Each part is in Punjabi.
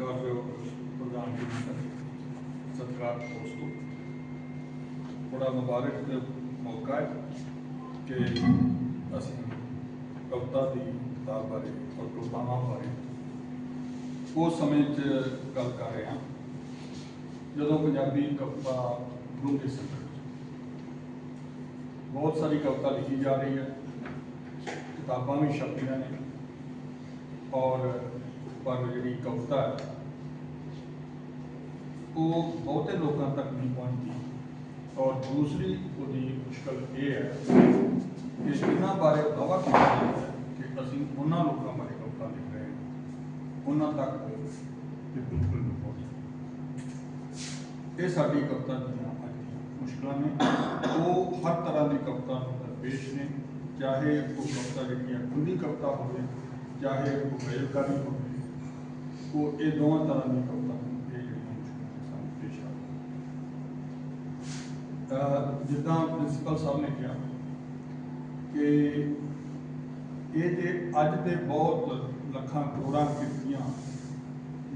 ਸਤਿਕਾਰਯੋਗ ਪ੍ਰਧਾਨ ਜੀ ਸਤਿਕਾਰ ਦੋਸਤੋ ਬੜਾ ਮੁਬਾਰਕ ਮੌਕਾ ਹੈ ਕਿ ਅਸੀਂ ਕਵਿਤਾ ਦੀ ਕਿਤਾਬ ਬਾਰੇ ਔਰ ਕਵਿਤਾਵਾਂ ਬਾਰੇ ਉਸ ਸਮੇਂ 'ਚ ਗੱਲ ਕਰ ਰਹੇ ਹਾਂ ਜਦੋਂ ਪੰਜਾਬੀ ਕਵਿਤਾ ਡੂੰਘੇ ਸੰਕਟ 'ਚ ਬਹੁਤ ਸਾਰੀ ਕਵਿਤਾ ਲਿਖੀ ਜਾ ਰਹੀ ਹੈ ਕਿਤਾਬਾਂ ਵੀ ਛਪੀਆਂ ਨੇ ਔਰ ਪਰ ਜਿਹੜੀ ਕਵਿਤਾ ਹੈ, ਉਹ ਬਹੁਤੇ ਲੋਕਾਂ ਤੱਕ ਨਹੀਂ ਪਹੁੰਚਦੀ। ਔਰ ਦੂਸਰੀ ਉਹਦੀ ਮੁਸ਼ਕਲ ਇਹ ਹੈ ਕਿ ਜਿਨ੍ਹਾਂ ਬਾਰੇ ਦਾਵਾ ਕੀਤਾ ਜਾਂਦਾ ਹੈ ਕਿ ਅਸੀਂ ਉਹਨਾਂ ਲੋਕਾਂ ਬਾਰੇ ਕਵਿਤਾ ਲਿਖ ਰਹੇ ਹਾਂ। ਉਹਨਾਂ ਤੱਕ ਇਹ ਬਿਲਕੁਲ ਨਹੀਂ ਪਹੁੰਚਦੀ। ਇਹ ਸਾਡੀ ਕਵਿਤਾ ਦੀਆਂ ਅੱਜ ਦੀਆਂ ਮੁਸ਼ਕਲਾਂ ਨੇ। ਉਹ ਹਰ ਤਰ੍ਹਾਂ ਦੀ ਕਵਿਤਾ ਨੂੰ ਦਰਪੇਸ਼ ਨੇ। ਚਾਹੇ ਉਹ ਕਵਿਤਾ ਜਿਹੜੀ ਹੈ ਖੁੱਲੀ ਕਵਿਤਾ ਹੋਵੇ, ਚਾਹੇ ਉਹ ਗਜ਼ਲਕਾਰੀ ਹੋਵੇ ਉਹ ਇਹ ਦੋਵਾਂ ਤਰ੍ਹਾਂ ਦੀਆਂ ਕਵਿਤਾ ਇਹ ਜਿਹੜੀਆਂ ਸਾਨੂੰ, ਪੇਸ਼ ਆ ਜਿੱਦਾਂ ਪ੍ਰਿੰਸੀਪਲ ਸਾਹਿਬ ਨੇ ਕਿਹਾ ਕਿ ਇਹ ਤੇ ਅੱਜ ਦੇ ਬਹੁਤ ਲੱਖਾਂ ਕਰੋੜਾਂ ਕਿਰਤੀਆਂ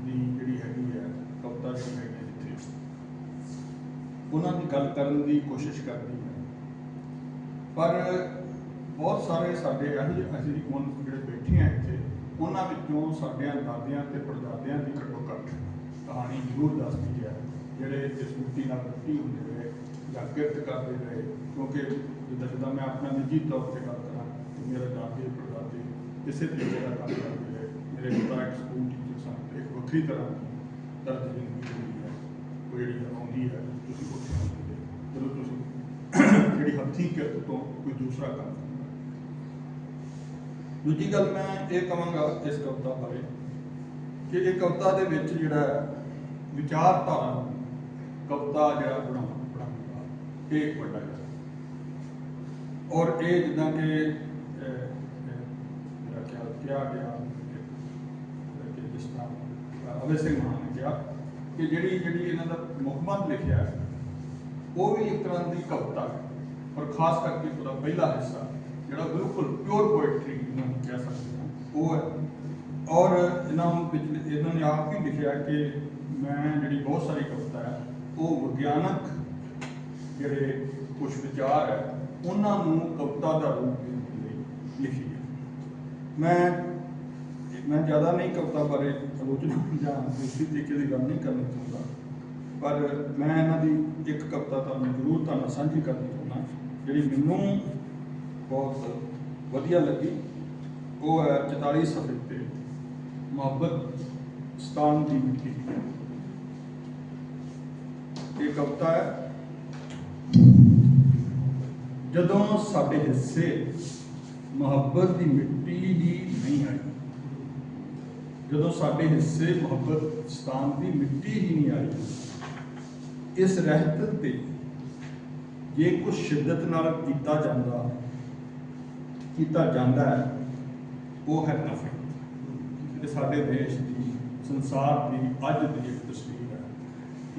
ਦੀ ਜਿਹੜੀ ਹੈਗੀ ਹੈ ਕਵਿਤਾ ਜਿਹੜੀ ਹੈਗੀ ਹੈ ਉਹਨਾਂ ਦੀ ਗੱਲ ਕਰਨ ਦੀ ਕੋਸ਼ਿਸ਼ ਕਰਦੀ ਹੈ। ਪਰ ਬਹੁਤ ਸਾਰੇ ਸਾਡੇ ਇਹੋ ਜਿਹੇ ਅਸੀਂ ਹੁਣ ਜਿਹੜੇ ਬੈਠੇ ਆ ਇੱਥੇ ਉਹਨਾਂ ਵਿੱਚੋਂ ਸਾਡਿਆਂ ਦਾਦਿਆਂ ਤੇ ਪੜਦਾਦਿਆਂ ਦੀ ਘੱਟੋ ਘੱਟ ਕਹਾਣੀ ਜ਼ਰੂਰ ਦੱਸਦੀ ਹੈ। ਜਿਹੜੇ ਇਸ ਮਿੱਟੀ ਨਾਲ ਮਿੱਟੀ ਹੁੰਦੇ ਰਹੇ ਜਾਂ ਕਿਰਤ ਕਰਦੇ ਰਹੇ, ਕਿਉਂਕਿ ਜਿੱਦਾਂ ਜਿੱਦਾਂ ਮੈਂ ਆਪਣਾ ਨਿੱਜੀ ਤੌਰ ਤੇ ਗੱਲ ਕਰਾਂ ਕਿ ਮੇਰਾ ਦਾਦੇ, ਪੜਦਾਦੇ ਇਸੇ ਤਰੀਕੇ ਦਾ ਕੰਮ ਕਰਦੇ ਰਹੇ। ਮੇਰੇ ਪਿਤਾ ਇੱਕ ਸਕੂਲ ਟੀਚਰ ਸਨ ਇੱਕ ਵੱਖਰੀ ਤਰ੍ਹਾਂ ਦੀ ਦਰਦ ਜ਼ਿੰਦਗੀ ਜਿਹੜੀ ਹੈ, ਉਹ ਜਿਹੜੀ ਆਉਂਦੀ ਹੈ, ਤੁਸੀਂ ਉੱਥੇ ਆਉਂਦੇ ਜਦੋਂ ਤੁਸੀਂ ਜਿਹੜੀ ਹੱਥੀਂ ਕਿਰਤ ਤੋਂ ਕੋਈ ਦੂਸਰਾ ਕੰਮ ਦੂਜੀ ਗੱਲ ਮੈਂ ਇਹ ਕਹਾਂਗਾ ਇਸ ਕਵਿਤਾ ਬਾਰੇ ਕਿ ਇਹ ਕਵਿਤਾ ਦੇ ਵਿੱਚ ਜਿਹੜਾ ਵਿਚਾਰਧਾਰਾ ਨੂੰ ਕਵਿਤਾ ਜਿਹੜਾ ਬਣਾਉਣਾ ਬਣਾਉਣਾ ਇਹ ਇੱਕ ਵੱਡਾ ਹੈ। ਔਰ ਇਹ ਜਿੱਦਾਂ ਕਿ ਮੇਰਾ ਖਿਆਲ ਕਿਹਾ ਗਿਆ ਕਿ ਜਿਸ ਤਰ੍ਹਾਂ ਅਹ, ਅਭੈ ਸਿੰਘ ਮਾਨ ਨੇ ਕਿਹਾ ਕਿ ਜਿਹੜੀ ਜਿਹੜੀ ਇਹਨਾਂ ਦਾ ਮੁਖਬੰਦ ਲਿਖਿਆ ਹੈ ਉਹ ਵੀ ਇੱਕ ਤਰ੍ਹਾਂ ਦੀ ਕਵਿਤਾ ਹੈ। ਔਰ ਖਾਸ ਕਰਕੇ ਉਹਦਾ ਪਹਿਲਾ ਹਿੱਸਾ ਜਿਹੜਾ ਬਿਲਕੁਲ ਪਿਓਰ ਪੋਇਟਰੀ ਨੂੰ ਕਹਿ ਸਕਦੇ ਹਾਂ। ਉਹ ਹੈ। ਔਰ ਇਹਨਾਂ ਨੂੰ ਪਿਛਲੇ ਇਹਨਾਂ ਨੇ ਆਪ ਹੀ ਲਿਖਿਆ ਕਿ ਮੈਂ ਜਿਹੜੀ ਬਹੁਤ ਸਾਰੀ ਕਵਿਤਾ ਹੈ, ਉਹ ਵਿਗਿਆਨਕ ਜਿਹੜੇ ਕੁਝ ਵਿਚਾਰ ਹੈ, ਉਹਨਾਂ ਨੂੰ ਕਵਿਤਾ ਦਾ ਰੂਪ ਦੇਣ ਲਈ ਲਿਖੀ ਹੈ। ਮੈਂ ਮੈਂ ਜ਼ਿਆਦਾ ਨਹੀਂ ਕਵਿਤਾ ਬਾਰੇ ਆਲੋਚਨਾ ਜਾਂ ਦੂਸਰੀ ਤਰੀਕੇ ਦੀ ਗੱਲ ਨਹੀਂ ਕਰਨੀ ਚਾਹੁੰਦਾ। ਪਰ ਮੈਂ ਇਹਨਾਂ ਦੀ ਇੱਕ ਕਵਿਤਾ ਤੁਹਾਨੂੰ ਜ਼ਰੂਰ ਤੁਹਾਨੂੰ ਸਾਂਝੀ ਕਰਨੀ ਚਾਹੁੰਦਾ, ਜਿਹੜੀ ਮੈਨੂੰ ਬਹੁਤ ਵਧੀਆ ਲੱਗੀ ਉਹ ਹੈ 44 ਸਫ਼ੇ ਤੇ ਮੁਹੱਬਤ ਸਤਾਨ ਦੀ ਮਿੱਟੀ ਇਹ ਕਵਿਤਾ ਹੈ ਜਦੋਂ ਸਾਡੇ ਹਿੱਸੇ ਮੁਹੱਬਤ ਦੀ ਮਿੱਟੀ ਹੀ ਨਹੀਂ ਆਈ ਜਦੋਂ ਸਾਡੇ ਹਿੱਸੇ ਮੁਹੱਬਤ ਸਤਾਨ ਦੀ ਮਿੱਟੀ ਹੀ ਨਹੀਂ ਆਈ ਇਸ ਰਹਿਤ ਤੇ ਜੇ ਕੁਝ ਸ਼ਿੱਦਤ ਨਾਲ ਕੀਤਾ ਜਾਂਦਾ ਕੀਤਾ ਜਾਂਦਾ ਹੈ, ਉਹ ਹੈ ਨਫ਼ਰਤ ਇਹ ਸਾਡੇ ਦੇਸ਼ ਦੀ, ਸੰਸਾਰ ਦੀ ਅੱਜ ਦੀ ਇੱਕ ਤਸਵੀਰ ਹੈ।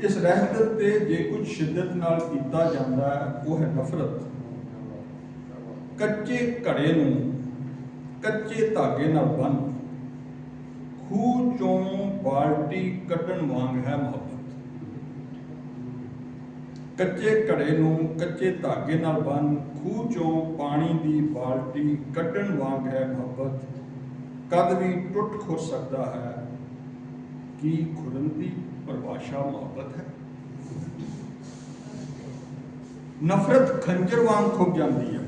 ਇਸ ਰਹਿਤ ਤੇ ਜੇ ਕੁਝ ਸ਼ਿੱਦਤ ਨਾਲ ਕੀਤਾ ਜਾਂਦਾ ਹੈ, ਉਹ ਹੈ ਨਫ਼ਰਤ। ਕੱਚੇ ਘੜੇ ਨੂੰ ਕੱਚੇ ਧਾਗੇ ਨਾਲ ਬੰਨ ਖੂਹ ਚੋਂ ਬਾਲਟੀ ਕੱਢਣ ਵਾਂਗ ਹੈ ਮੁਹੱਬਤ। ਕੱਚੇ ਘੜੇ ਨੂੰ ਕੱਚੇ ਧਾਗੇ ਨਾਲ ਬੰਨ ਖੂਹ ਚੋਂ ਪਾਣੀ ਦੀ ਬਾਲਟੀ ਕੱਢਣ ਵਾਂਗ ਹੈ ਮੁਹੱਬਤ। ਕਦ ਵੀ ਟੁੱਟ ਖੁਰ ਸਕਦਾ ਹੈ, ਕੀ ਖੁਰਨ ਦੀ ਪਰਿਭਾਸ਼ਾ ਮੁਹੱਬਤ ਹੈ? ਨਫ਼ਰਤ ਖੰਜਰ ਵਾਂਗ ਖੁੱਭ ਜਾਂਦੀ ਹੈ।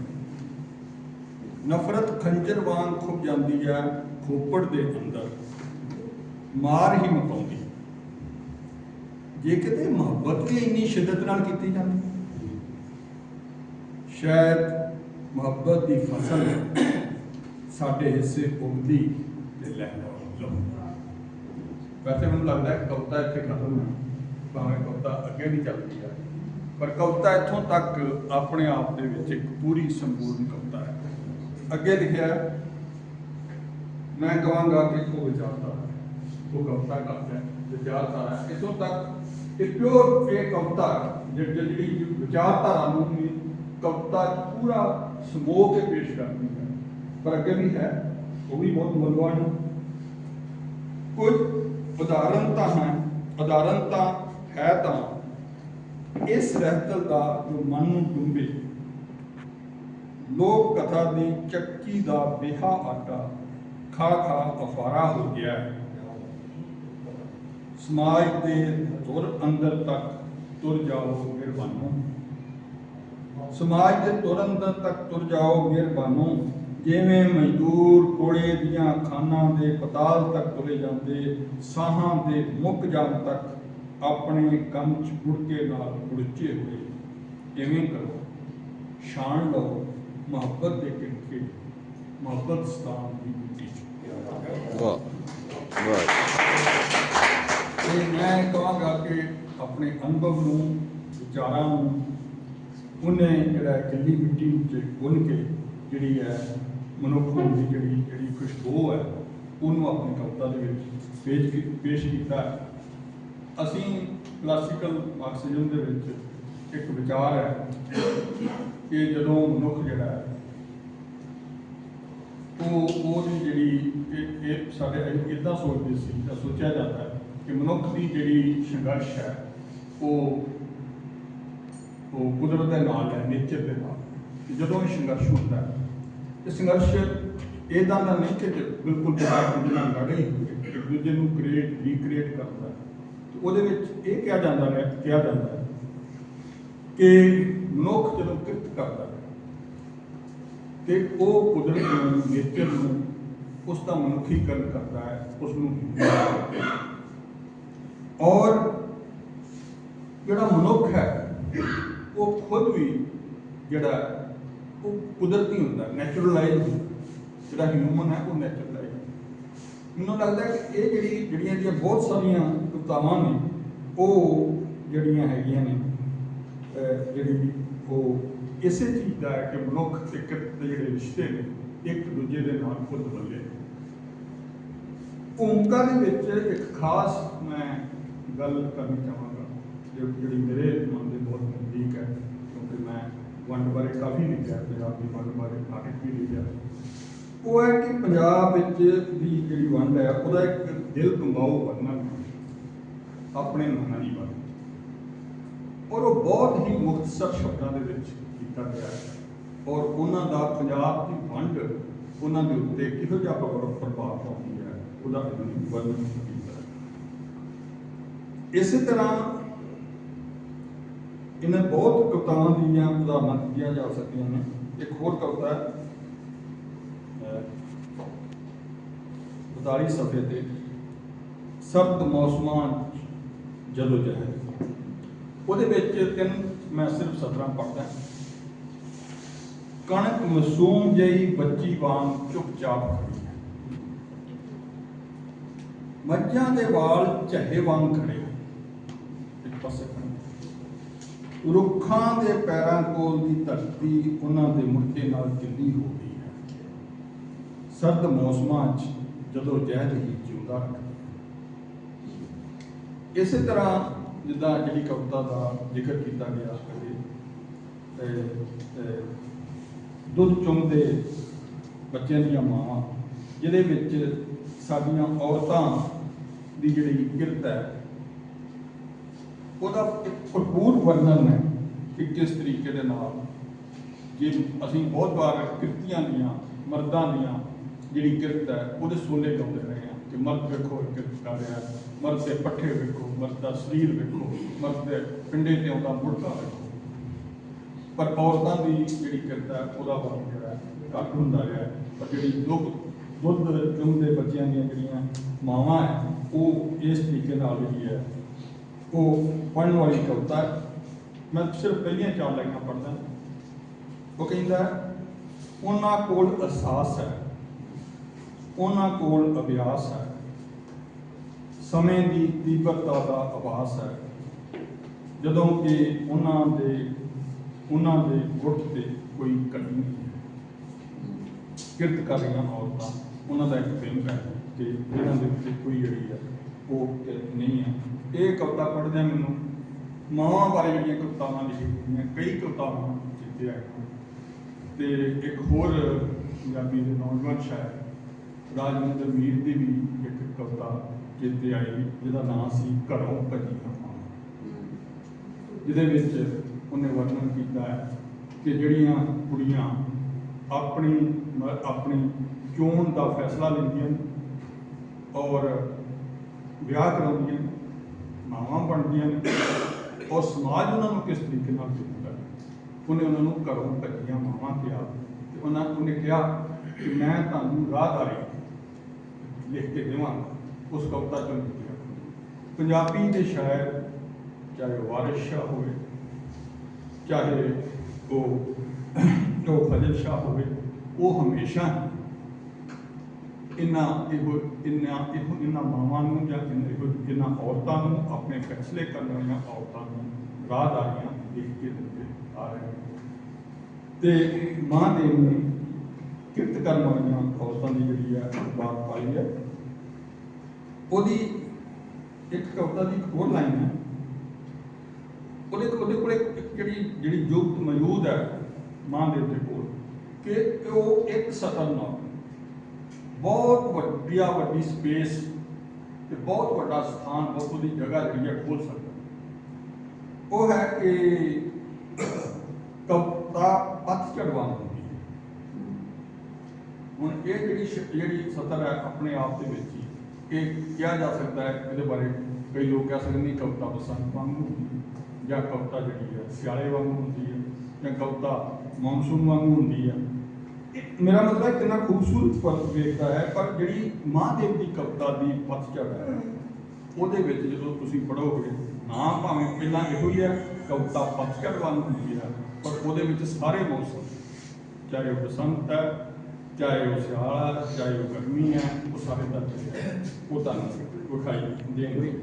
ਨਫ਼ਰਤ ਖੰਜਰ ਵਾਂਗ ਖੁੱਭ ਜਾਂਦੀ ਹੈ ਖੋਪੜ ਦੇ ਅੰਦਰ। ਮਾਰ ਹੀ ਮਕਾਉਂਦੀ ਜੇ ਕਿਤੇ ਮੁਹੱਬਤ ਵੀ ਇੰਨੀ ਸ਼ਿੱਦਤ ਨਾਲ ਕੀਤੀ ਜਾਂਦੀ, ਸ਼ਾਇਦ ਮੁਹੱਬਤ ਦੀ ਫਸਲ ਸਾਡੇ ਹਿੱਸੇ ਉਗਦੀ ਤੇ ਲਹਿਰਾ ਵੈਸੇ ਮੈਨੂੰ ਲੱਗਦਾ ਹੈ ਕਵਿਤਾ ਇੱਥੇ ਖਤਮ ਹੈ, ਭਾਵੇਂ ਕਵਿਤਾ ਅੱਗੇ ਨਹੀਂ ਚੱਲਦੀ ਹੈ, ਪਰ ਕਵਿਤਾ ਇੱਥੋਂ ਤੱਕ ਆਪਣੇ ਆਪ ਦੇ ਵਿੱਚ ਇੱਕ ਪੂਰੀ ਸੰਪੂਰਨ ਕਵਿਤਾ ਹੈ। ਅੱਗੇ ਲਿਖਿਆ ਮੈਂ ਕਹਾਂਗਾ ਕਿ ਉਹ ਵਿਚਾਰਦਾ ਉਹ ਕਵਿਤਾ ਕਰਦਾ ਹੈ ਵਿਚਾਰਧਾਰਾ ਹੈ, ਇੱਥੋਂ ਤੱਕ ਇਹ ਪਿਓਰ ਇਹ ਕਵਿਤਾ ਜਿਹੜੀ ਵਿਚਾਰਧਾਰਾ ਨੂੰ ਵੀ ਕਵਿਤਾ ਪੂਰਾ ਸਮੋਹ ਕੇ ਪੇਸ਼ ਕਰਦੀ ਹੈ। ਪਰ ਅੱਗੇ ਵੀ ਹੈ, ਉਹ ਵੀ ਬਹੁਤ ਮੁੱਲਵਾਨ ਕੁਝ ਉਦਾਹਰਨ ਤਾਂ ਹੈ, ਉਦਾਹਰਨ ਤਾਂ ਹੈ ਤਾਂ ਇਸ ਰਹਿਤਲ ਦਾ ਜੋ ਮਨ ਨੂੰ ਡੁੰਬੇ ਲੋਕ ਕਥਾ ਦੀ ਚੱਕੀ ਦਾ ਬਿਹਾ ਆਟਾ ਖਾ ਖਾ ਅਫਾਰਾ ਹੋ ਗਿਆ। ਹੈ ਸਮਾਜ ਦੇ ਤੁਰ ਅੰਦਰ ਤੱਕ ਤੁਰ ਜਾਓ ਮਿਹਰਬਾਨੋ। ਸਮਾਜ ਦੇ ਤੁਰ ਅੰਦਰ ਤੱਕ ਤੁਰ ਜਾਓ ਮਿਹਰਬਾਨੋ। ਜਿਵੇਂ ਮਜ਼ਦੂਰ ਕੋਲੇ ਦੀਆਂ ਖਾਨਾਂ ਦੇ ਪਤਾਲ ਤੱਕ ਤੁਰੇ ਜਾਂਦੇ, ਸਾਹਾਂ ਦੇ ਮੁੱਕ ਜਾਣ ਤੱਕ ਆਪਣੇ ਕੰਮ ਚ ਗੁੜਕੇ ਨਾਲ ਗੁੜਚੇ ਹੋਏ। ਇਵੇਂ ਕਰੋ। ਸ਼ਾਨ ਲਓ ਮੁਹੱਬਤ ਦੇ ਕਿਰਕੇ ਮੁਹੱਬਤ ਸਤਾਨ ਦੀ ਮਿੱਟੀ ਚ। ਵਾਹ ਵਾਹ। ਤੇ ਮੈਂ ਕਹਾਂਗਾ ਕਿ ਆਪਣੇ ਅਨੁਭਵ ਨੂੰ, ਵਿਚਾਰਾਂ ਨੂੰ, ਉਹਨੇ ਜਿਹੜਾ ਗਿੱਲੀ ਮਿੱਟੀ ਵਿੱਚ ਗੁੰਨ ਕੇ ਜਿਹੜੀ ਹੈ ਮਨੁੱਖ ਦੀ ਜਿਹੜੀ ਜਿਹੜੀ ਖੁਸ਼ਬੂ ਹੈ ਉਹਨੂੰ ਆਪਣੀ ਕਵਿਤਾ ਦੇ ਵਿੱਚ ਪੇਸ਼ ਪੇਸ਼ ਕੀਤਾ ਹੈ। ਅਸੀਂ ਕਲਾਸੀਕਲ ਮਾਰਕਸਿਜ਼ਮ ਦੇ ਵਿੱਚ ਇੱਕ ਵਿਚਾਰ ਹੈ ਕਿ ਜਦੋਂ ਮਨੁੱਖ ਜਿਹੜਾ ਹੈ, ਉਹ ਉਹਦੀ ਜਿਹੜੀ, ਇਹ ਸਾਡੇ ਇਦਾਂ ਸੋਚਦੇ ਸੀ ਤਾਂ ਸੋਚਿਆ ਜਾਂਦਾ ਕਿ ਮਨੁੱਖ ਦੀ ਜਿਹੜੀ ਸੰਘਰਸ਼ ਹੈ, ਉਹ ਉਹ ਕੁਦਰਤ ਦੇ ਨਾਲ ਹੈ, ਨੇਚਰ ਦੇ ਨਾਲ। ਜਦੋਂ ਇਹ ਸੰਘਰਸ਼ ਹੁੰਦਾ ਹੈ, ਇਹ ਸੰਘਰਸ਼ ਇਦਾਂ ਦਾ ਨਹੀਂ ਕਿ ਬਿਲਕੁਲ ਜਿਹੜਾ ਦੂਜੇ ਨਾਲ ਲੜੇ ਹੀ, ਇੱਕ ਦੂਜੇ ਨੂੰ ਕ੍ਰੀਏਟ ਰੀਕ੍ਰੀਏਟ ਕਰਦਾ ਤੇ ਉਹਦੇ ਵਿੱਚ ਇਹ ਕਿਹਾ ਜਾਂਦਾ ਹੈ, ਕਿਹਾ ਜਾਂਦਾ ਹੈ ਕਿ ਮਨੁੱਖ ਜਦੋਂ ਕਿਰਤ ਕਰਦਾ ਹੈ, ਤੇ ਉਹ ਕੁਦਰਤ ਨੂੰ, ਨੇਚਰ ਨੂੰ, ਉਸ ਦਾ ਮਨੁੱਖੀਕਰਨ ਕਰਦਾ ਹੈ, ਉਸ ਨੂੰ ਔਰ ਜਿਹੜਾ ਮਨੁੱਖ ਹੈ, ਉਹ ਖੁਦ ਵੀ ਜਿਹੜਾ ਉਹ ਕੁਦਰਤੀ ਹੁੰਦਾ ਨੈਚੁਰਲਾਈਜ਼ ਜਿਹੜਾ ਹਿਊਮਨ ਹੈ, ਉਹ ਨੈਚੁਰਲਾਈਜ਼ ਮੈਨੂੰ ਲੱਗਦਾ ਕਿ ਇਹ ਜਿਹੜੀ, ਜਿਹੜੀਆਂ ਦੀਆਂ ਬਹੁਤ ਸਾਰੀਆਂ ਕਵਿਤਾਵਾਂ ਨੇ, ਉਹ ਜਿਹੜੀਆਂ ਹੈਗੀਆਂ ਨੇ ਜਿਹੜੀ ਉਹ ਇਸੇ ਚੀਜ਼ ਦਾ ਹੈ ਕਿ ਮਨੁੱਖ ਤੇ ਕਿਰਤ ਦੇ ਜਿਹੜੇ ਰਿਸ਼ਤੇ ਨੇ, ਇੱਕ ਦੂਜੇ ਦੇ ਨਾਲ ਖੁਦ ਬੱਲੇ ਭੂਮਿਕਾ ਦੇ ਵਿੱਚ ਇੱਕ ਖਾਸ ਮੈਂ ਗੱਲ ਕਰਨੀ ਚਾਹਾਂਗਾ, ਜੋ ਜਿਹੜੀ ਮੇਰੇ ਮਨ ਦੇ ਬਹੁਤ ਨਜ਼ਦੀਕ ਹੈ, ਕਿਉਂਕਿ ਮੈਂ ਵੰਡ ਬਾਰੇ ਕਾਫੀ ਲਿਖਿਆ, ਪੰਜਾਬ ਦੀ ਵੰਡ ਬਾਰੇ ਨਾਟਕ ਵੀ ਲਿਖਿਆ। ਉਹ ਹੈ ਕਿ ਪੰਜਾਬ ਵਿੱਚ ਦੀ ਜਿਹੜੀ ਵੰਡ ਹੈ, ਉਹਦਾ ਇੱਕ ਦਿਲ ਕੰਬਾਊ ਵਰਣਨ ਆਪਣੇ ਮਨਾਂ ਦੀ ਬਾਰੇ ਔਰ ਉਹ ਬਹੁਤ ਹੀ ਮੁਖਤਸਰ ਸ਼ਬਦਾਂ ਦੇ ਵਿੱਚ ਕੀਤਾ ਗਿਆ ਹੈ। ਔਰ ਉਹਨਾਂ ਦਾ ਪੰਜਾਬ ਦੀ ਵੰਡ, ਉਹਨਾਂ ਦੇ ਉੱਤੇ ਕਿਹੋ ਜਿਹਾ ਪ੍ਰਭਾਵ ਪਾਉਂਦੀ ਹੈ, ਉਹਦਾ ਵਰਣਨ ਕੀਤਾ ਇਸੇ ਤਰ੍ਹਾਂ ਇਹਨਾਂ ਬਹੁਤ ਕਵਿਤਾਵਾਂ ਦੀਆਂ, ਉਦਾਹਰਨਾਂ ਦਿੱਤੀਆਂ ਜਾ ਸਕਦੀਆਂ ਨੇ। ਇੱਕ ਹੋਰ ਕਵਿਤਾ ਹੈ 42 ਸਫ਼ੇ ਤੇ, ਸਰਦ ਮੌਸਮਾਂ ਜਦੋਂ ਜਹਰ। ਉਹਦੇ ਵਿੱਚ ਤਿੰਨ ਮੈਂ ਸਿਰਫ ਸਤਰਾਂ ਪੜਦਾ ਕਣਕ ਮਾਸੂਮ ਜਿਹੀ ਬੱਚੀ ਵਾਂਗ ਚੁੱਪਚਾਪ ਖੜੀ ਹੈ। ਮੱਝਾਂ ਦੇ ਵਾਲ ਝੱਹੇ ਵਾਂਗ ਖੜੇ ਪਾਸੇ ਖੜੇ ਰੁੱਖਾਂ ਦੇ ਪੈਰਾਂ ਕੋਲ ਦੀ ਧਰਤੀ ਉਹਨਾਂ ਦੇ ਮੁੱਢੇ ਨਾਲ ਗਿੱਲੀ ਹੋ ਗਈ ਹੈ। ਸਰਦ ਮੌਸਮਾਂ 'ਚ ਜਦੋਂ ਜ਼ਹਿਰ ਹੀ ਜਿਉਂਦਾ ਰੱਖਦਾ ਇਸੇ ਤਰ੍ਹਾਂ ਜਿੱਦਾਂ ਜਿਹੜੀ ਕਵਿਤਾ ਦਾ ਜ਼ਿਕਰ ਕੀਤਾ ਗਿਆ ਕਦੇ ਦੁੱਧ ਚੁੰਮਦੇ ਬੱਚਿਆਂ ਦੀਆਂ ਮਾਵਾਂ, ਜਿਹਦੇ ਵਿੱਚ ਸਾਡੀਆਂ ਔਰਤਾਂ ਦੀ ਜਿਹੜੀ ਕਿਰਤ ਹੈ ਉਹਦਾ ਇੱਕ ਭਰਪੂਰ ਵਰਣਨ ਹੈ ਕਿ ਕਿਸ ਤਰੀਕੇ ਦੇ ਨਾਲ ਜੇ ਅਸੀਂ ਬਹੁਤ ਵਾਰ ਕਿਰਤੀਆਂ ਦੀਆਂ, ਮਰਦਾਂ ਦੀਆਂ ਜਿਹੜੀ ਕਿਰਤ ਹੈ, ਉਹਦੇ ਸੋਲੇ ਗਾਉਂਦੇ ਰਹੇ ਹਾਂ ਕਿ ਮਰਦ ਵੇਖੋ ਇਹ ਕਿਰਤ ਕਰ ਰਿਹਾ ਮਰਦ ਦੇ ਪੱਠੇ ਵੇਖੋ, ਮਰਦ ਦਾ ਸਰੀਰ ਵੇਖੋ, ਮਰਦ ਦੇ ਪਿੰਡੇ ਤੇ ਆਉਂਦਾ ਮੁੜਕਾ ਵੇਖੋ। ਪਰ ਔਰਤਾਂ ਦੀ ਜਿਹੜੀ ਕਿਰਤ ਹੈ, ਉਹਦਾ ਵਰਣਨ ਜਿਹੜਾ ਘੱਟ ਹੁੰਦਾ ਰਿਹਾ ਪਰ ਜਿਹੜੀ ਦੁੱਧ ਦੁੱਧ ਚੁੰਮਦੇ ਬੱਚਿਆਂ ਦੀਆਂ ਜਿਹੜੀਆਂ ਮਾਵਾਂ ਹੈ, ਉਹ ਇਸ ਤਰੀਕੇ ਨਾਲ ਜਿਹੜੀ ਹੈ ਉਹ ਪੜ੍ਹਨ ਵਾਲੀ ਕਵਿਤਾ ਹੈ। ਮੈਂ ਸਿਰਫ ਪਹਿਲੀਆਂ ਚਾਰ ਲਾਈਨਾਂ ਪੜ੍ਹਦਾ। ਉਹ ਕਹਿੰਦਾ ਉਹਨਾਂ ਕੋਲ ਅਹਿਸਾਸ ਹੈ। ਉਹਨਾਂ ਕੋਲ ਅਭਿਆਸ ਹੈ। ਸਮੇਂ ਦੀ ਤੀਬਰਤਾ ਦਾ ਆਭਾਸ ਹੈ। ਜਦੋਂ ਕਿ ਉਹਨਾਂ ਦੇ ਉਹਨਾਂ ਦੇ ਗੁੱਟ ਤੇ ਕੋਈ ਕਣੀ ਨਹੀਂ ਹੈ। ਕਿਰਤ ਕਰ ਰਹੀਆਂ ਔਰਤਾਂ, ਉਹਨਾਂ ਦਾ ਇੱਕ ਫਿਲਮ ਹੈ ਕਿ ਇਹਨਾਂ ਦੇ ਉੱਤੇ ਕੋਈ ਜਿਹੜੀ ਹੈ ਉਹ ਕਿਰਤ ਨਹੀਂ ਹੈ। ਇਹ ਕਵਿਤਾ ਪੜ੍ਹਦਿਆਂ ਮੈਨੂੰ ਮਾਵਾਂ ਬਾਰੇ ਜਿਹੜੀਆਂ ਕਵਿਤਾਵਾਂ ਲਿਖੀਆਂ ਗਈਆਂ ਕਈ ਕਵਿਤਾਵਾਂ ਚਿੱਤੇ ਆਈਆਂ ਤੇ ਇੱਕ ਹੋਰ ਪੰਜਾਬੀ ਦੇ ਨੌਜਵਾਨ ਸ਼ਾਇਰ ਰਾਜਵਿੰਦਰ ਮੀਰ ਦੀ ਵੀ ਇੱਕ ਕਵਿਤਾ ਚੇਤੇ ਆਈ, ਜਿਹਦਾ ਨਾਮ ਸੀ ਘਰੋਂ ਭੱਜੀਆਂ ਮਾਂ ਜਿਹਦੇ ਵਿੱਚ ਉਹਨੇ ਵਰਣਨ ਕੀਤਾ ਹੈ ਕਿ ਜਿਹੜੀਆਂ ਕੁੜੀਆਂ ਆਪਣੀ ਆਪਣੀ ਚੋਣ ਦਾ ਫੈਸਲਾ ਲੈਂਦੀਆਂ ਨੇ ਔਰ ਵਿਆਹ ਕਰਾਉਂਦੀਆਂ ਨੇ, ਮਾਵਾਂ ਬਣਦੀਆਂ ਨੇ ਔਰ ਸਮਾਜ ਉਹਨਾਂ ਨੂੰ ਕਿਸ ਤਰੀਕੇ ਨਾਲ ਦੇਖਦਾ ਹੈ ਉਹਨੇ ਉਹਨਾਂ ਨੂੰ ਘਰੋਂ ਭੱਜੀਆਂ ਮਾਵਾਂ ਕਿਹਾ ਤੇ ਉਹਨਾਂ ਉਹਨੇ ਕਿਹਾ ਕਿ ਮੈਂ ਤੁਹਾਨੂੰ ਰਾਹਦਾਰੀ ਲਿਖ ਕੇ ਦੇਵਾਂਗਾ ਉਸ ਕਵਿਤਾ ਚੋਂ ਲਿਖਿਆ ਪੰਜਾਬੀ ਦੇ ਸ਼ਾਇਰ ਚਾਹੇ ਵਾਰਿਸ ਸ਼ਾਹ ਹੋਵੇ ਚਾਹੇ ਉਹ ਉਹ ਫਜ਼ਲ ਸ਼ਾਹ ਹੋਵੇ ਉਹ ਹਮੇਸ਼ਾ ਇਨਾਂ ਇਹੋ ਇਨਾਂ ਇਹੋ ਇਨਾਂ ਮਾਵਾਂ ਨੂੰ ਜਾਂ ਇਹੋ ਇਨਾਂ ਔਰਤਾਂ ਨੂੰ ਆਪਣੇ ਫੈਸਲੇ ਕਰਨ ਵਾਲੀਆਂ ਔਰਤਾਂ ਨੂੰ ਰਾਹਦਾਰੀਆਂ ਦੇਖ ਕੇ ਦਿੰਦੇ ਆ ਰਹੇ ਤੇ ਮਾਂ ਨੇ ਕਿਰਤ ਕਰਨ ਵਾਲੀਆਂ ਔਰਤਾਂ ਦੀ ਜਿਹੜੀ ਹੈ ਬਾਤ ਪਾਈ ਹੈ, ਉਹਦੀ ਇੱਕ ਕਵਿਤਾ ਦੀ ਹੋਰ ਲਾਈਨ ਹੈ। ਉਹਦੇ ਉਹਦੇ ਕੋਲ ਇੱਕ ਜਿਹੜੀ ਜਿਹੜੀ ਜੁਗਤ ਮੌਜੂਦ ਹੈ ਮਾਂ ਦੇ ਕੋਲ ਕਿ ਉਹ ਇੱਕ ਸਤਰ ਨਾਲ ਬਹੁਤ ਵੱਡੀਆ ਵੱਡੀ ਸਪੇਸ ਤੇ ਬਹੁਤ ਵੱਡਾ ਸਥਾਨ ਬਹੁਤ ਉਹਦੀ ਜਗ੍ਹਾ ਜਿਹੜੀ ਹੈ ਖੋਲ ਸਕਦਾ। ਉਹ ਹੈ ਕਿ ਕਵਿਤਾ ਪੱਥ ਚੜਵਾਉਣ ਹੁੰਦੀ ਹੈ ਹੁਣ ਇਹ ਜਿਹੜੀ ਜਿਹੜੀ ਸਤਰ ਹੈ ਆਪਣੇ ਆਪ ਦੇ ਵਿੱਚ ਹੀ ਇਹ ਕਿਹਾ ਜਾ ਸਕਦਾ ਹੈ ਇਹਦੇ ਬਾਰੇ ਕਈ ਲੋਕ ਕਹਿ ਸਕਦੇ ਨੇ ਕਵਿਤਾ ਬਸੰਤ ਵਾਂਗੂ ਹੁੰਦੀ ਹੈ, ਜਾਂ ਕਵਿਤਾ ਜਿਹੜੀ ਹੈ ਸਿਆਲੇ ਵਾਂਗੂ ਹੁੰਦੀ ਹੈ ਜਾਂ ਕਵਿਤਾ ਮੌਨਸੂਨ ਵਾਂਗੂ ਹੁੰਦੀ ਹੈ। ਮੇਰਾ ਮਤਲਬ ਹੈ ਕਿੰਨਾ ਖੂਬਸੂਰਤ ਫ਼ਰਕ ਵੇਖਦਾ ਹੈ ਪਰ ਜਿਹੜੀ ਮਹਾਂਦੇਵ ਦੀ ਕਵਿਤਾ ਦੀ ਪਤਝੜ ਹੈ ਉਹਦੇ ਵਿੱਚ ਜਦੋਂ ਤੁਸੀਂ ਪੜੋਗੇ ਨਾ ਭਾਵੇਂ ਪਹਿਲਾਂ ਇਹੋ ਹੀ ਹੈ ਕਵਿਤਾ ਪਤਝੜ ਵਾਂਗ ਹੁੰਦੀ ਹੈ ਪਰ ਉਹਦੇ ਵਿੱਚ ਸਾਰੇ ਮੌਸਮ ਚਾਹੇ ਉਹ ਬਸੰਤ ਹੈ ਚਾਹੇ ਉਹ ਸਿਆਲ ਹੈ ਚਾਹੇ ਉਹ ਗਰਮੀ ਹੈ ਉਹ ਸਾਰੇ ਦਾ ਹੈ, ਉਹ ਤੁਹਾਨੂੰ ਵਿਖਾਈ ਦੇਣਗੇ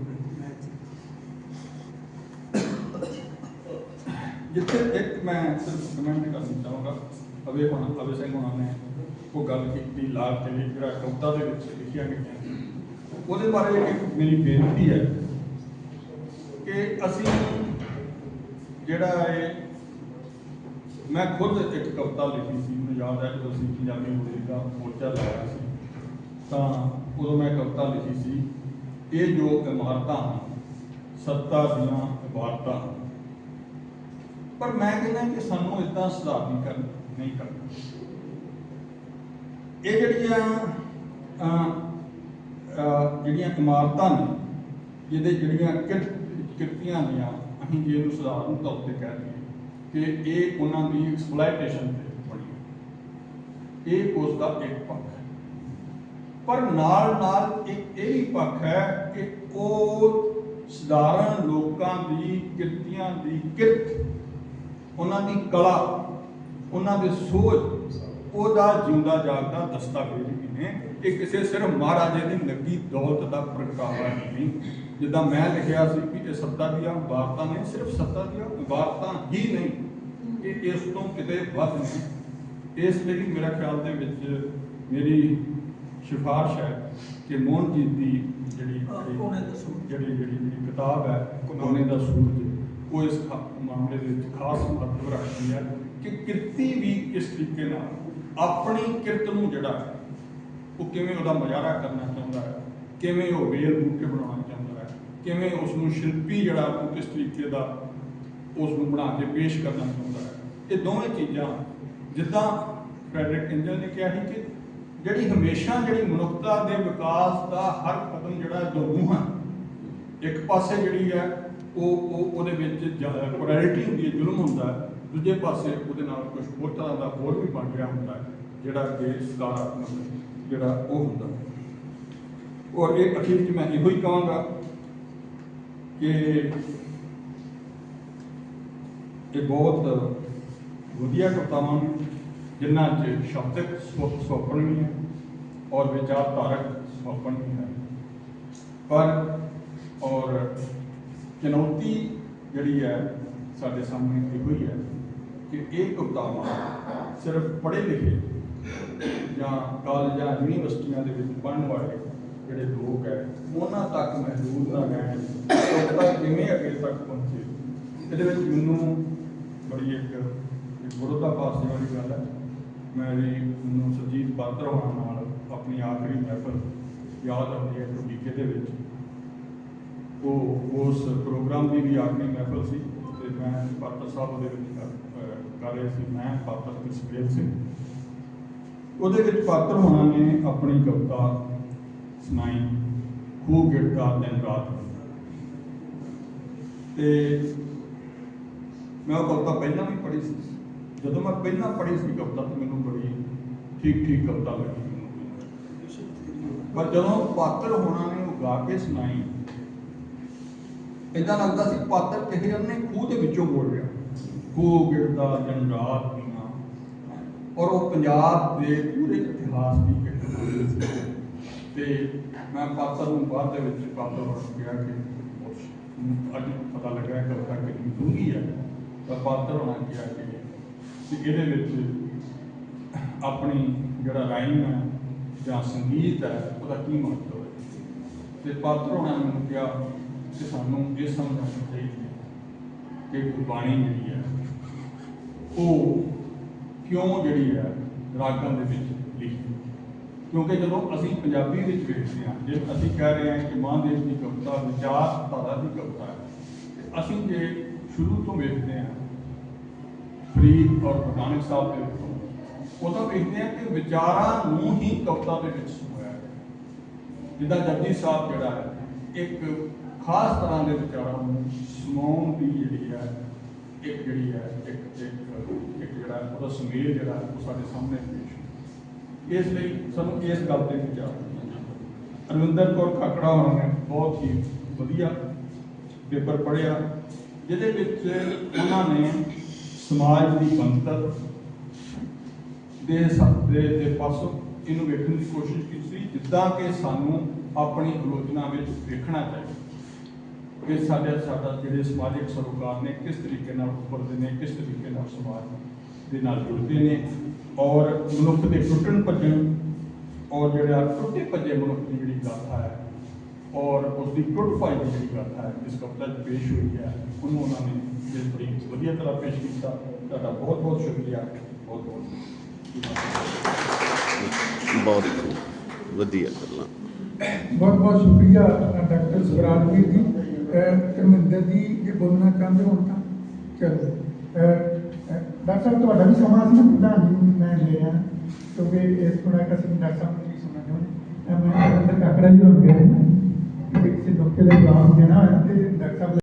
ਜਿੱਥੇ ਇੱਕ ਮੈਂ ਸਿਰਫ ਕਮੈਂਟ ਕਰਨਾ ਚਾਹਾਂਗਾ ਅਵੇ ਹੁਣ ਅਵੇ ਸਿੰਘ ਹੁਣਾਂ ਨੇ ਉਹ ਗੱਲ ਕੀਤੀ ਲਾਲ ਤੇ ਜਿਹੜਾ ਕਵਿਤਾ ਦੇ ਵਿੱਚ ਲਿਖਿਆ ਗਿਆ ਉਹਦੇ ਬਾਰੇ ਇੱਕ ਮੇਰੀ ਬੇਨਤੀ ਹੈ ਕਿ ਅਸੀਂ ਜਿਹੜਾ ਇਹ, ਮੈਂ ਖੁਦ ਇੱਕ ਕਵਿਤਾ ਲਿਖੀ ਸੀ, ਮੈਨੂੰ ਯਾਦ ਹੈ ਜਦੋਂ ਅਸੀਂ ਪੰਜਾਬੀ ਬੋਲੀ ਦਾ ਮੋਰਚਾ ਲਾਇਆ ਸੀ, ਤਾਂ ਉਦੋਂ ਮੈਂ ਕਵਿਤਾ ਲਿਖੀ ਸੀ, ਇਹ ਜੋ ਇਮਾਰਤਾਂ ਹਨ, ਸੱਤਾ ਦੀਆਂ ਇਮਾਰਤਾਂ ਹਨ। ਪਰ ਮੈਂ ਕਹਿੰਦਾ ਕਿ ਸਾਨੂੰ ਇਦਾਂ ਸੁਧਾਰ ਨਹੀਂ ਕਰ ਨਹੀਂ ਕਰਨਾ ਇਹ ਜਿਹੜੀਆਂ ਜਿਹੜੀਆਂ ਇਮਾਰਤਾਂ ਨੇ, ਜਿਹਦੇ ਜਿਹੜੀਆਂ ਕਿਰਤ, ਕਿਰਤੀਆਂ ਦੀਆਂ, ਅਸੀਂ ਜੇ ਇਹਨੂੰ ਸਧਾਰਨ ਤੌਰ ਤੇ ਕਹਿ ਦਈਏ ਕਿ ਇਹ ਉਹਨਾਂ ਦੀ ਐਕਸਪਲੋਇਟੇਸ਼ਨ ਤੇ ਬਣੀ ਇਹ ਉਸ ਦਾ ਇੱਕ ਪੱਖ ਹੈ। ਪਰ ਨਾਲ ਨਾਲ ਇੱਕ ਇਹ ਵੀ ਪੱਖ ਹੈ ਕਿ ਉਹ ਸਧਾਰਨ ਲੋਕਾਂ ਦੀ, ਕਿਰਤੀਆਂ ਦੀ ਕਿਰਤ, ਉਹਨਾਂ ਦੀ ਕਲਾ ਉਹਨਾਂ ਦੇ ਸੋਚ ਉਹਦਾ ਜਿਉਂਦਾ ਜਾਗਦਾ ਦਸਤਾਵੇਜ਼ ਵੀ ਨੇ ਇਹ ਕਿਸੇ ਸਿਰਫ ਮਹਾਰਾਜੇ ਦੀ ਲੱਗੀ ਦੌਲਤ ਦਾ ਪ੍ਰਗਟਾਵਾ ਨਹੀਂ। ਜਿੱਦਾਂ ਮੈਂ ਲਿਖਿਆ ਸੀ ਕਿ ਇਹ ਸੱਤਾ ਦੀਆਂ ਵਾਰਤਾਂ ਨੇ ਸਿਰਫ ਸੱਤਾ ਦੀਆਂ ਵਾਰਤਾਂ ਹੀ ਨਹੀਂ ਇਹ ਇਸ ਤੋਂ ਕਿਤੇ ਵੱਧ ਨੇ ਇਸ ਲਈ ਮੇਰਾ ਖਿਆਲ ਦੇ ਵਿੱਚ ਮੇਰੀ ਸਿਫਾਰਿਸ਼ ਹੈ ਕਿ ਮੋਹਨਜੀਤ ਦੀ ਜਿਹੜੀ ਜਿਹੜੀ-। ਜਿਹੜੀ ਜਿਹੜੀ ਜਿਹੜੀ ਕਿਤਾਬ ਹੈ ਕੋਨੇ ਦਾ ਸੂਰਜ ਉਹ ਇਸ ਮਾਮਲੇ ਦੇ ਵਿੱਚ ਖਾਸ ਮਹੱਤਵ ਰੱਖਦੀ ਹੈ। ਕਿ ਕਿਰਤੀ ਵੀ ਇਸ ਤਰੀਕੇ ਨਾਲ ਆਪਣੀ ਕਿਰਤ ਨੂੰ ਜਿਹੜਾ ਉਹ ਕਿਵੇਂ ਉਹਦਾ ਮੁਜ਼ਾਹਰਾ ਕਰਨਾ ਚਾਹੁੰਦਾ ਹੈ, ਕਿਵੇਂ ਉਹ ਵੇਲ ਬੂਟੇ ਬਣਾਉਣਾ ਚਾਹੁੰਦਾ ਹੈ, ਕਿਵੇਂ ਉਸ ਨੂੰ ਸ਼ਿਲਪੀ ਜਿਹੜਾ ਉਹ ਕਿਸ ਤਰੀਕੇ ਦਾ ਉਸ ਨੂੰ ਬਣਾ ਕੇ ਪੇਸ਼ ਕਰਨਾ ਚਾਹੁੰਦਾ ਹੈ, ਇਹ ਦੋਵੇਂ ਚੀਜ਼ਾਂ ਜਿੱਦਾਂ ਫ੍ਰੈਡਰਿਕ ਇੰਜਲ ਨੇ ਕਿਹਾ ਸੀ ਕਿ ਜਿਹੜੀ ਹਮੇਸ਼ਾ ਜਿਹੜੀ ਮਨੁੱਖਤਾ ਦੇ ਵਿਕਾਸ ਦਾ ਹਰ ਕਦਮ ਜਿਹੜਾ ਹੈ ਹੈ ਇੱਕ ਪਾਸੇ ਜਿਹੜੀ ਹੈ ਉਹ ਉਹ ਉਹਦੇ ਵਿੱਚ ਕੁਰੈਲਿਟੀ ਹੁੰਦੀ ਹੈ, ਜ਼ੁਲਮ ਹੁੰਦਾ ਹੈ ਦੂਜੇ ਪਾਸੇ ਉਹਦੇ ਨਾਲ ਕੁਝ ਹੋਰ ਤਰ੍ਹਾਂ ਦਾ ਹੋਰ ਵੀ ਬਣ ਰਿਹਾ ਹੁੰਦਾ, ਜਿਹੜਾ ਕਿ ਸਕਾਰਾਤਮਕ ਜਿਹੜਾ ਉਹ ਹੁੰਦਾ। ਹੈ ਔਰ ਇਹ ਅਖੀਰ 'ਚ ਮੈਂ ਇਹੋ ਹੀ ਕਹਾਂਗਾ ਕਿ ਇਹ ਬਹੁਤ ਵਧੀਆ ਕਵਿਤਾਵਾਂ ਨੇ, ਜਿਨ੍ਹਾਂ 'ਚ ਸ਼ਬਦਕ ਸਵ- ਵੀ ਹੈ ਔਰ ਵਿਚਾਰਧਾਰਕ ਸਵੱਪਨ ਵੀ ਹੈ। ਪਰ, ਔਰ ਚੁਣੌਤੀ ਜਿਹੜੀ ਹੈ ਸਾਡੇ ਸਾਹਮਣੇ ਇਹੋ ਹੀ ਹੈ ਕਿ ਇਹ ਕਵਿਤਾਵਾਂ ਸਿਰਫ ਪੜ੍ਹੇ ਲਿਖੇ ਜਾਂ ਕਾਲਜਾਂ ਯੂਨੀਵਰਸਿਟੀਆਂ ਦੇ ਵਿੱਚ ਪੜ੍ਹਨ ਵਾਲੇ ਜਿਹੜੇ ਲੋਕ ਹੈ, ਉਹਨਾਂ ਤੱਕ ਮਹਿਦੂਦ ਨਾ ਰਹਿਣ ਕਵਿਤਾ ਕਿਵੇਂ ਅੱਗੇ ਤੱਕ ਪਹੁੰਚੇ? ਇਹਦੇ ਵਿੱਚ ਮੈਨੂੰ ਬੜੀ ਇੱਕ ਗੁਰੂਤਾ ਵਿਰੋਧਾਭਾਸ ਵਾਲੀ ਗੱਲ ਹੈ। ਮੈਂ ਵੀ ਮੈਨੂੰ ਸੁਰਜੀਤ ਪਾਤਰ ਹੋਣਾ ਨਾਲ ਆਪਣੀ ਆਖਰੀ ਮਹਿਫਲ ਯਾਦ ਆਉਂਦੀ ਹੈ ਟੁੱਡੀਕੇ ਦੇ ਵਿੱਚ। ਉਹ ਉਸ ਪ੍ਰੋਗਰਾਮ ਦੀ ਵੀ ਆਖਰੀ ਮਹਿਫਲ ਸੀ ਤੇ ਮੈਂ ਪਾਤਰ ਸਾਹਿਬ ਉਹਦੇ ਵਿੱਚ ਕਰ- ਅਹ ਸੀ ਮੈਂ ਪਾਤਰ ਤੇ ਸਿੰਘ, ਉਹਦੇ ਵਿੱਚ ਪਾਤਰ ਹੋਣਾ ਨੇ ਆਪਣੀ ਕਵਿਤਾ ਸੁਣਾਈ ਖੂਬ ਗਿਰਦਾ ਦਿਨ ਰਾਤ ਤੇ ਮੈਂ ਉਹ ਕਵਿਤਾ ਪਹਿਲਾਂ ਵੀ ਪੜ੍ਹੀ ਸੀ। ਜਦੋਂ ਮੈਂ ਪਹਿਲਾਂ ਪੜ੍ਹੀ ਸੀ ਕਵਿਤਾ, ਤਾਂ ਮੈਨੂੰ ਬੜੀ ਠੀਕ ਠੀਕ ਕਵਿਤਾ ਲੱਗੀ ਪਰ ਜਦੋਂ ਪਾਤਰ ਹੋਣਾ ਨੇ ਉਹ ਗਾ ਕੇ ਸੁਣਾਈ ਇਦਾਂ ਲੱਗਦਾ ਸੀ ਪਾਤਰ ਕਿਸੇ ਨੇ ਖੂਹ ਦੇ ਵਿੱਚੋਂ ਬੋਲ ਰਿਹਾ। ਖੂਹ ਗਿਰਦਾ ਦਿਨ ਰਾਤ ਦੀਆਂ ਔਰ ਉਹ ਪੰਜਾਬ ਦੇ ਪੂਰੇ ਇਤਿਹਾਸ ਦੀ ਇੱਕ ਤੇ ਮੈਂ ਪਾਤਰ ਨੂੰ ਬਾਅਦ ਦੇ ਵਿੱਚ ਪਾਤਰ ਬਣ ਗਿਆ ਕਿ ਅੱਜ ਪਤਾ ਲੱਗਾ ਕਿ ਕਵਿਤਾ ਕਿੰਨੀ ਡੂੰਘੀ ਹੈ। ਤਾਂ ਪਾਤਰ ਹੋਣਾ ਕਿਹਾ ਕਿ ਇਹਦੇ ਵਿੱਚ ਆਪਣੀ ਜਿਹੜਾ ਰਾਈਮ ਹੈ ਜਾਂ ਸੰਗੀਤ ਹੈ, ਉਹਦਾ ਕੀ ਮਹੱਤਵ ਹੈ। ਤੇ ਪਾਤਰ ਹੋਣਾ ਨੇ ਮੈਨੂੰ ਕਿਹਾ ਕਿ ਸਾਨੂੰ ਇਹ ਸਮਝਣਾ ਚਾਹੀਦਾ ਕਿ ਗੁਰਬਾਣੀ ਜਿਹੜੀ ਹੈ, ਉਹ ਕਿਉਂ ਜਿਹੜੀ ਹੈ ਰਾਗਾਂ ਦੇ ਵਿੱਚ ਲਿਖੀ ਕਿਉਂਕਿ ਜਦੋਂ ਅਸੀਂ ਪੰਜਾਬੀ ਵਿੱਚ ਵੇਖਦੇ ਹਾਂ, ਜੇ ਅਸੀਂ ਕਹਿ ਰਹੇ ਹਾਂ ਕਿ ਮਹਾਂਦੇਸ਼ ਦੀ ਕਵਿਤਾ ਵਿਚਾਰ ਧਾਰਾ ਦੀ ਕਵਿਤਾ ਹੈ, ਤੇ ਅਸੀਂ ਜੇ ਸ਼ੁਰੂ ਤੋਂ ਵੇਖਦੇ ਹਾਂ ਫਰੀਦ ਔਰ ਗੁਰੂ ਨਾਨਕ ਸਾਹਿਬ ਦੇ ਵਿੱਚੋਂ ਉਹਦਾ ਵੇਖਦੇ ਹਾਂ ਕਿ ਵਿਚਾਰਾਂ ਨੂੰ ਹੀ ਕਵਿਤਾ ਦੇ ਵਿੱਚ ਸਮੋਇਆ ਜਿੱਦਾਂ ਜਪਜੀ ਸਾਹਿਬ ਜਿਹੜਾ ਹੈ, ਇੱਕ ਖਾਸ ਤਰ੍ਹਾਂ ਦੇ ਵਿਚਾਰਾਂ ਨੂੰ ਸਮਾਉਣ ਦੀ ਜਿਹੜੀ ਹੈ, ਇੱਕ ਜਿਹੜੀ ਹੈ, ਇੱਕ ਇੱਕ ਇੱਕ ਜਿਹੜਾ ਉਹਦਾ ਸੁਮੇਲ ਜਿਹੜਾ ਉਹ ਸਾਡੇ ਸਾਹਮਣੇ ਪੇਸ਼ ਇਸ ਲਈ ਸਾਨੂੰ ਇਸ ਗੱਲ ਤੇ ਵਿਚਾਰ ਕਰਨਾ ਚਾਹੀਦਾ। ਅਰਵਿੰਦਰ ਕੌਰ ਖਾਕੜਾ ਹੋਰਾਂ ਨੇ ਬਹੁਤ ਹੀ ਵਧੀਆ ਪੇਪਰ ਪੜ੍ਹਿਆ, ਜਿਹਦੇ ਵਿੱਚ ਉਹਨਾਂ ਨੇ ਸਮਾਜ ਦੀ ਬੰਤਰ ਦੇ ਸਭ ਦੇ ਦੇ ਪਾਸੋਂ ਇਹਨੂੰ ਵੇਖਣ ਦੀ ਕੋਸ਼ਿਸ਼ ਕੀਤੀ ਸੀ ਜਿੱਦਾਂ ਕਿ ਸਾਨੂੰ ਆਪਣੀ ਆਲੋਚਨਾ ਵਿੱਚ ਵੇਖਣਾ ਚਾਹੀਦਾ। ਕਿ ਸਾਡੇ ਸਾਡਾ ਜਿਹੜੇ ਸਮਾਜਿਕ ਸਰੋਕਾਰ ਨੇ ਕਿਸ ਤਰੀਕੇ ਨਾਲ ਉੱਪਰਦੇ ਨੇ ਕਿਸ ਤਰੀਕੇ ਨਾਲ ਸਮਾਜ ਦੇ ਨਾਲ ਜੁੜਦੇ ਨੇ ਔਰ ਮਨੁੱਖ ਦੇ ਟੁੱਟਣ ਭੱਜਣ ਔਰ ਜਿਹੜਾ ਟੁੱਟੇ ਭੱਜੇ ਮਨੁੱਖ ਦੀ ਜਿਹੜੀ ਗਾਥਾ ਹੈ ਔਰ ਉਸ ਦੀ ਟੁੱਟ ਭਾਈ ਦੀ ਜਿਹੜੀ ਗਾਥਾ ਹੈ ਇਸ ਕਵਿਤਾ 'ਚ ਪੇਸ਼ ਹੋਈ ਹੈ ਉਹਨੂੰ ਉਹਨਾਂ ਨੇ ਇਸ ਬੜੀ ਵਧੀਆ ਤਰ੍ਹਾਂ ਪੇਸ਼ ਕੀਤਾ ਤੁਹਾਡਾ ਬਹੁਤ ਬਹੁਤ ਸ਼ੁਕਰੀਆ ਬਹੁਤ ਬਹੁਤ ਬਹੁਤ ਵਧੀਆ ਗੱਲਾਂ ਬਹੁਤ ਬਹੁਤ ਸ਼ੁਕਰੀਆ ਡਾਕਟਰ ਸਵਰਾਜ ਵੀਰ ਜੀ ਕਮਿੰਦਰ ਜੀ ਜੇ ਬੋਲਣਾ ਚਾਹੁੰਦੇ ਹੋ ਤਾਂ ਚਲੋ। ਅਹ, ਅਹ, ਡਾਕਟਰ ਸਾਹਿਬ ਤੁਹਾਡਾ ਵੀ ਸਮਾਂ ਸੀ ਨਾ ਪ੍ਰਧਾਨ ਜੀ ਨੂੰ ਮੈਂ ਲੈ ਰਿਹਾ। ਕਿਉਂਕਿ ਇਸ ਥੋੜਾ ਕਸਮ ਡਾਕਟਰ ਸਾਹਿਬ ਨੂੰ ਵੀ ਸੁਣਨਾ ਚਾਹੁੰਦੇ ਮੈਂ ਅੰਦਰ ਕਾਕੜਾ ਜੀ ਹੋ ਗਿਆ। ਹੈ ਕਿਸੇ ਡਾਕਟਰ ਦੇ ਜਵਾਬ ਦੇਣਾ ਹੈ ਤੇ ਡਾਕਟਰ ਸਾਹਿਬ